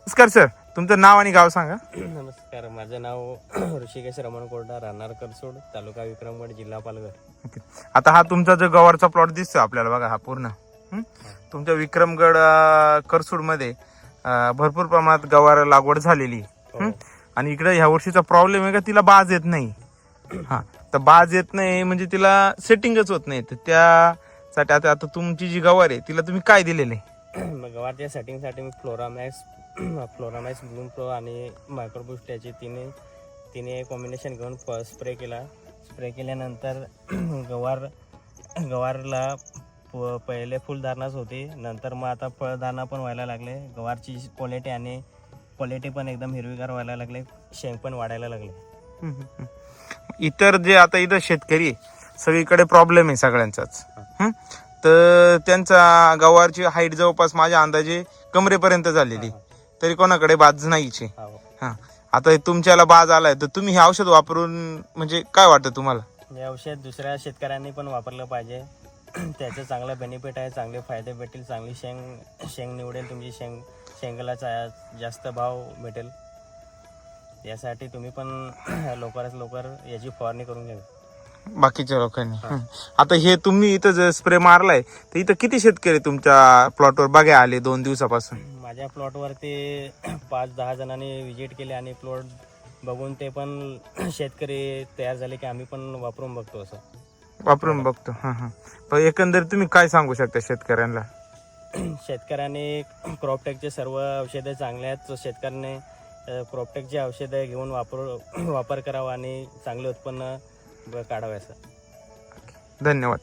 नमस्कार सर तुमचं नाव आणि गाव सांगा. नमस्कार माझं नाव ऋषिकेश रमण कोरडा राहणार करसोड तालुका विक्रमगड जिल्हा पालघर. आता हा तुमचा जो गवारचा प्लॉट दिसतो आपल्याला बघा हा पूर्ण. तुमच्या विक्रमगड करसूड करसुडमध्ये भरपूर प्रमाणात गवार लागवड झालेली आहे. हं? आणि इकडे ह्या वर्षीचा प्रॉब्लेम आहे का तिला बाज येत नाही. हा तर बाज येत नाही म्हणजे तिला सेटिंगच होत नाही. तर त्यासाठी आता आता तुमची जी गवार आहे तिला तुम्ही काय दिलेलं आहे? मग गवारच्या सेटिंगसाठी मी फ्लोरामॅक्स फ्लोरामॅक्स ब्लूम प्रो आणि मायक्रोबुस्ट याचे तिने तिने कॉम्बिनेशन घेऊन स्प्रे केला. स्प्रे केल्यानंतर गवार गवारला प- पहिले फुलधारणाच होती. नंतर मग आता फळधारणा पण व्हायला लागले. गवारची क्वालिटी आणि क्वालिटी पण एकदम हिरवीगार व्हायला लागले शेंग पण वाढायला लागले. इतर जे आता इथं शेतकरी सगळीकडे प्रॉब्लेम आहे सगळ्यांचाच. हं? तर त्यांचा गवारची हाईट जवळपास माझ्या अंदाजे कमरेपर्यंत झालेली. तरी कोणाकडे बाज नाहीचे. हो. आता तुमच्याला बाज आलाय तर तुम्ही हे औषध वापरून म्हणजे काय वाटतं तुम्हाला? हे औषध दुसऱ्या शेतकऱ्यांनी पण वापरलं पाहिजे. त्याचे चांगलं बेनिफिट आहे चांगले फायदे भेटेल चांगली शेंग शेंग निवडेल तुमची शेंग शेंगाला जास्त भाव भेटेल. यासाठी तुम्ही पण लवकरात लवकर याची फवारणी करून घ्यावी बाकीच्या लोकांनी. आता हे तुम्ही इथं जर स्प्रे मारलाय तर इथं किती शेतकरी तुमच्या प्लॉटवर बघाय आले दोन दिवसापासून? माझ्या प्लॉटवरती पाच दहा जणांनी विजिट केले आणि प्लॉट बघून ते पण शेतकरी तयार झाले की आम्ही पण वापरून बघतो असं. वापरून बघतो. हा हा. पण एकंदरीत तुम्ही काय सांगू शकता शेतकऱ्यांना? शेतकऱ्याने क्रॉपटेकचे सर्व औषधे चांगले आहेत. शेतकऱ्याने क्रॉपटेकची औषधं घेऊन वापर वापर करावा आणि चांगले उत्पन्न ब- काढावे असं. धन्यवाद.